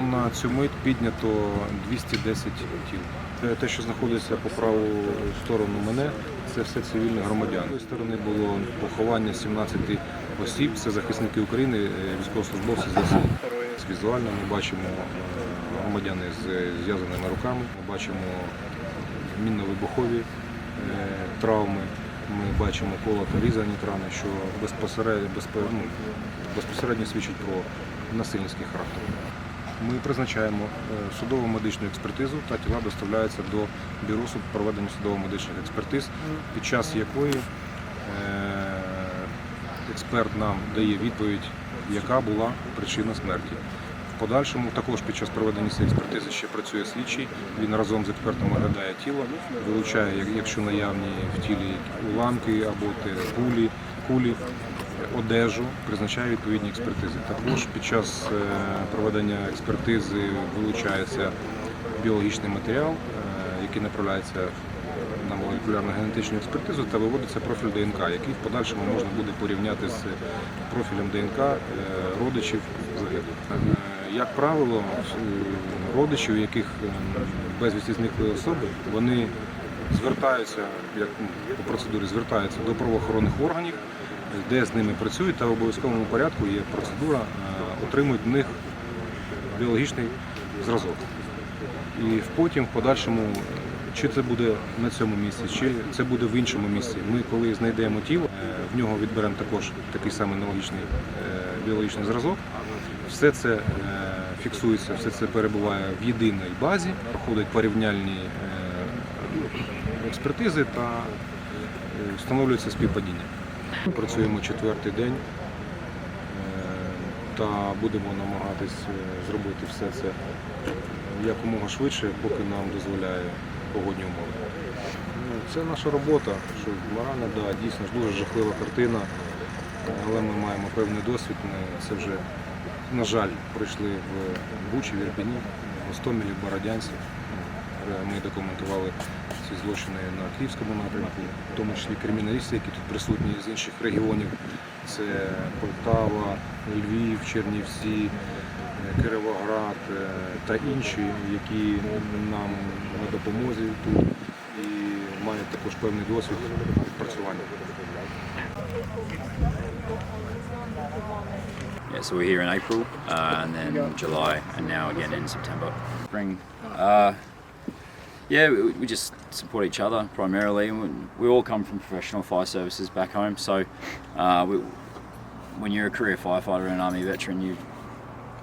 На цю мить піднято 210 тіл. Е, Те, що знаходиться по праву сторону мене, це все цивільні громадяни. З цієї сторони було поховання 17 осіб, це захисники України, е, військовослужбовці ЗСУ. Візуально ми бачимо е, громадяни з зв'язаними руками, ми бачимо мінно-вибухові травми, ми бачимо колото різані рани, що безпосередньо, безпе- ну, безпосередньо свідчить про насильницький характер. Ми призначаємо е, судово медичну експертизу та тіла доставляються до бюро суд проведення судово-медичних експертиз, під час якої е, експерт нам дає відповідь, яка була причина смерті. Подальшому також під час проведення цієї експертизи ще працює слідчий. Він разом з експертом оглядає тіло, вилучає, якщо наявні в тілі уламки або кулі, кулі, одежу, призначає відповідні експертизи. Також під час е, проведення експертизи вилучається біологічний матеріал, е, який направляється на молекулярну генетичну експертизу та виводиться профіль ДНК, який в подальшому можна буде порівняти з профілем ДНК е, родичів загиблих. Як правило, е, родичі, у яких е, безвісті зникли особи, вони звертаються, як ну, по процедурі звертаються до правоохоронних органів, де з ними працюють, та в обов'язковому порядку є процедура, е, отримують в них біологічний зразок. І потім в подальшому, чи це буде на цьому місці, чи це буде в іншому місці. Ми, коли знайдемо тіло, в нього відберемо також такий самий аналогічний біологічний зразок. Все це е, фіксується, все це перебуває в єдиній базі, проходять порівняльні е, експертизи та е, встановлюється співпадіння. Ми працюємо четвертий день та будемо намагатись зробити все це якомога швидше, поки нам дозволяє погодні умови. Ну, Це наша робота, що морально, да, дійсно дуже жахлива картина, але ми маємо певний досвід. Це вже, на жаль, пройшли в Бучі, в Ірпіні, в Гостомелі, в Бородянці. Е, Ми документували ці злочини на Київському напрямку, в тому числі криміналісти, які тут присутні з інших регіонів. Це Полтава, Львів, Чернівці, е, Кировоград е, та інші, які нам на допомозі тут і мають також певний досвід відпрацювання. Yeah, so we're here in April, uh, and then July, and now again in September. Spring. Uh, yeah, we, we just support each other primarily. We, we all come from professional fire services back home, so uh, we, when you're a career firefighter and an army veteran, you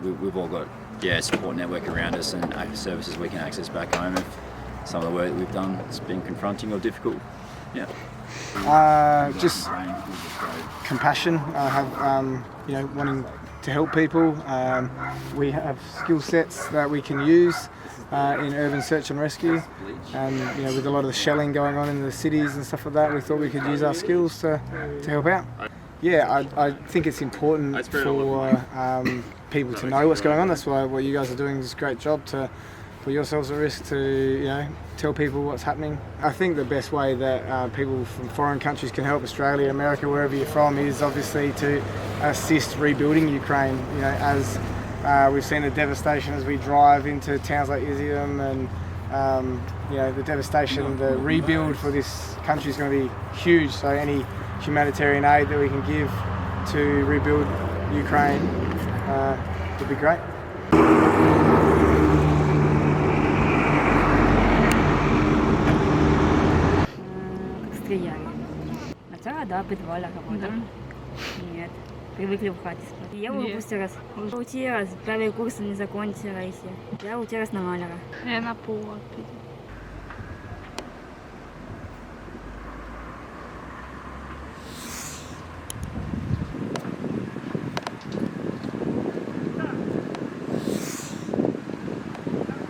we, we've all got yeah support network around us and services we can access back home if some of the work that we've done has been confronting or difficult. Yeah. Uh, just compassion. I have, um, you know, wanting to help people. Um, we have skill sets that we can use uh, in urban search and rescue, and you know, with a lot of the shelling going on in the cities and stuff like that, we thought we could use our skills to, to help out. Yeah, I, I think it's important for um, people to know what's going on. That's why what you guys are doing is a great job to put yourselves at risk to you know tell people what's happening. I think the best way that uh, people from foreign countries can help Australia, America, wherever you're from, is obviously to assist rebuilding Ukraine. You know, as uh, we've seen the devastation as we drive into towns like Izium and um, you know the devastation, the rebuild for this country is going to be huge. So any humanitarian aid that we can give to rebuild Ukraine uh, would be great. Стреляли. Сначала, да, в подвале работал. Нет. Привыкли в хате спать. Я Нет. выпустилась. Училась, первые курсы не закончила еще. Я училась на маляра. Я на полу піду.